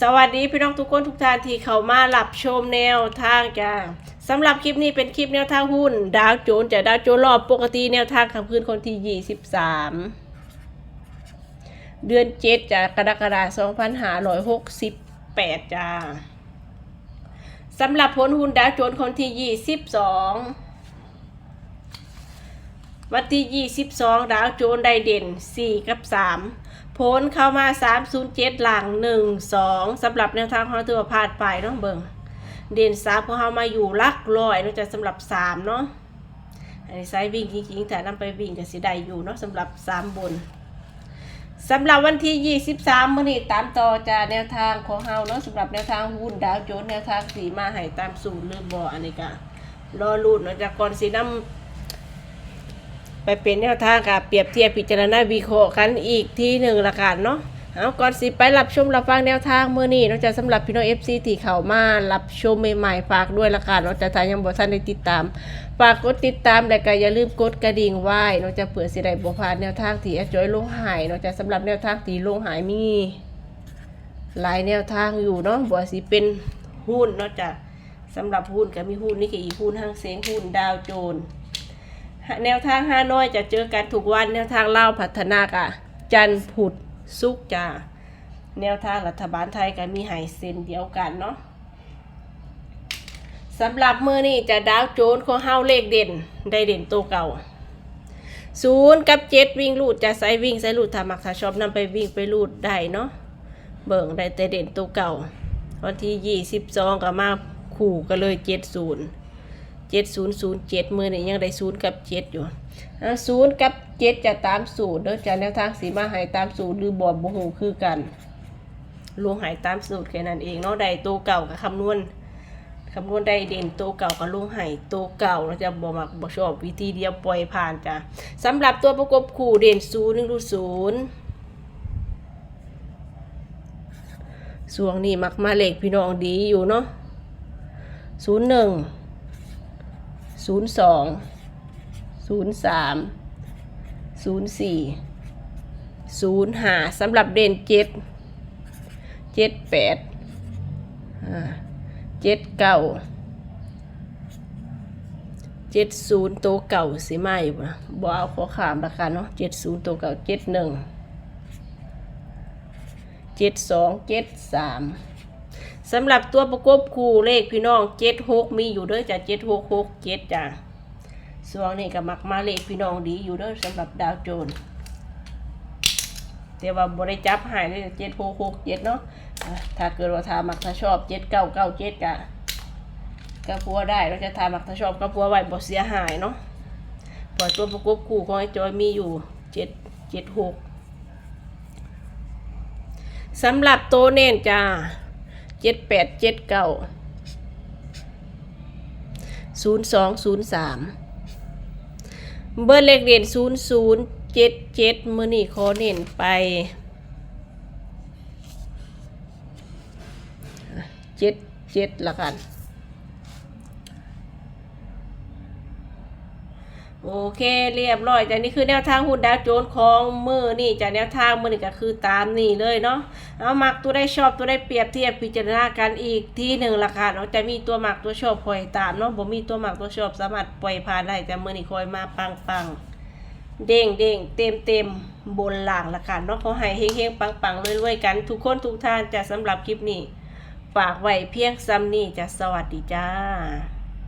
สวัสดีพี่น้องทุกคนทุกท่านที่เข้ามารับชมแนวทางจ้าสำหรับคลิปนี้เป็นคลิปแนวทางหุ้น ดาวโจนส์จะดาวโจนส์รอบปกติแนวทางคำคืนคนที่ 23 เดือนเจ็ดจากกรกฎาคม2568 จ้าสำหรับผลหุ้นดาวโจนส์คนที่ 22 วันที่ 22 ดาวโจนได้เด่น 4 กับ 3 ผลเข้ามา 307 หลัง 1 2สำหรับแนวทางของเราถือว่าพาดไปเนาะเบิงเด่นสามของเรามาอยู่ลักร้อยเนาะจะสำหรับ 3 เนาะอันนี้ไซส์วิ่งจริงๆแต่นำไปวิ่งก็สิได้อยู่เนาะสำหรับ 3 บนสำหรับวันที่ 23 มื้อนี้ตามต่อจากแนวทางของเฮาเนาะสำหรับแนวทางหุ้นดาวโจนแนวทางสีมาให้ตามสูตรหรือบ่อันนี้ก็รอลุ้นเนาะจากก่อนสินำ ไปเป็นแนวทางกับเปรียบเทียบพิจารณาวิเคราะห์กันอีกที่หนึ่งละกันเนาะเอาก่อนสิไปรับชมรับฟังแนวทางเมื่อนี้นอกจากสำหรับพี่น้องเอฟซีที่เข้ามารับชมใหม่ๆฝากด้วยละกันนอกจากทางยังบ่ทันได้ติดตามฝากกดติดตามและก็อย่าลืมกดกระดิ่งไว้นอกจากเผื่อสิได้บ่พลาดแนวทางที่แอดจอยลงหายนอกจากสำหรับแนวทางที่ลงหายมี หลายแนวทางอยู่เนาะบ่สิเป็นหุ้นนอกจากสำหรับหุ้นก็มีหุ้นนี่ก็อีหุ้นห้างเสียงหุ้นดาวโจนส์ แนวทางฮานอยจะเจอกันทุกวันแนวทางเล่าพัฒนากะจันผุดสุกจ้าแนวทางรัฐบาลไทยก็มีหายเส้นเดียวกันเนาะสำหรับมือนี้จะดาวโจนของเฮาเลขเด่นได้เด่นตัวเก่าศูนย์กับเจ็ดวิ่งลูดจะใส่วิ่งใส่ลูดถ้ามักถ้าชอบนำไปวิ่งไปลูดได้เนาะเบิ่งได้แต่เด่นตัวเก่าวันที่ยี่สิบสองก็มาขู่กันเลยเจ็ดศูนย์ เจ็ดศูนย์ศูนย์เจ็ดมือนี่ยังได้ศูนย์กับเจ็ดอยู่ศูนย์กับเจ็ดจะตามสูตรเด้อจะแนวทางสีมาหายตามสูตรหรือบอดบ่หูคือกันลวงหายตามสูตรแค่นั้นเองเนาะได้ตัวเก่ากับคำนวณคำนวณได้เด่นตัวเก่ากับลวงหายตัวเก่าเราจะบ่มักบ่ชอบวิธีเดียวปล่อยผ่านจ้ะสำหรับตัวประกบคู่เด่นศูนย์หนึ่งดูศูนย์ส่วงนี้มักมาเลขพี่น้องดีอยู่เนาะศูนย์หนึ่ง ศูนย์สองศูนย์สามศูนย์สี่ศูนย์ห้าสำหรับเด่นเจ็ดเจ็ดแปดเจ็ดเก้าเจ็ดศูนย์ตัวเก่าสิไม่บ่เอาขอขามราคาเนาะเจ็ดศูนย์ตัวเก่าเจ็ดหนึ่งเจ็ดสองเจ็ดสาม สำหรับตัวประกบคู่เลขพี่น้องเจ็ดหกมีอยู่เด้อจ้ะเจ็ดหกหกเจ็ดจ้ะส่วนนี้ก็มักมาเลขพี่น้องดีอยู่เด้อสำหรับดาวโจนส์แต่ว่าบริจับหายเลยเจ็ดหกหกเจ็ดเนาะถ้าเกิดว่าทามักถ้าชอบเจ็ดเก้าเก้าเจ็ดกะก็พัวได้เราจะทามักถ้าชอบก็พัวไว้บ่เสียหายเนาะปล่อยตัวประกบคู่ของไอ้จอยมีอยู่เจ็ดเจ็ดหกสำหรับโตวเน่นจ้า เจ็ดแปดเจ็ดเก้าศูนย์สองศูนย์สามเบอร์เลขเด่นศูนย์ศูนย์เจ็ดเจ็ดมือนี่ขอเน้นไปเจ็ดเจ็ดละกัน โอเคเรียบร้อยจากนี้คือแนวทางหุ้นดาวโจนส์ของมือนี่จากแนวทางมือนี่ก็คือตามนี่เลยเนาะเอามักตัวได้ชอบตัวได้เปรียบเทียบพิจารณากันอีกที่หนึ่งละค่ะเนาะจะมีตัวหมักตัวชอบคอยตามเนาะบ่มีตัวหมักตัวชอบสามารถปล่อยผ่านได้แต่มือนี่คอยมาปังปังเด้งเด้งเต็มเต็มบนหลังละค่ะเนาะขอให้เฮงเฮงปังปังๆรวยๆกัน ทุกคนทุกท่านจะสำหรับคลิปนี้ ฝากไว้เพียงซ้ำนี่จะสวัสดีจ้า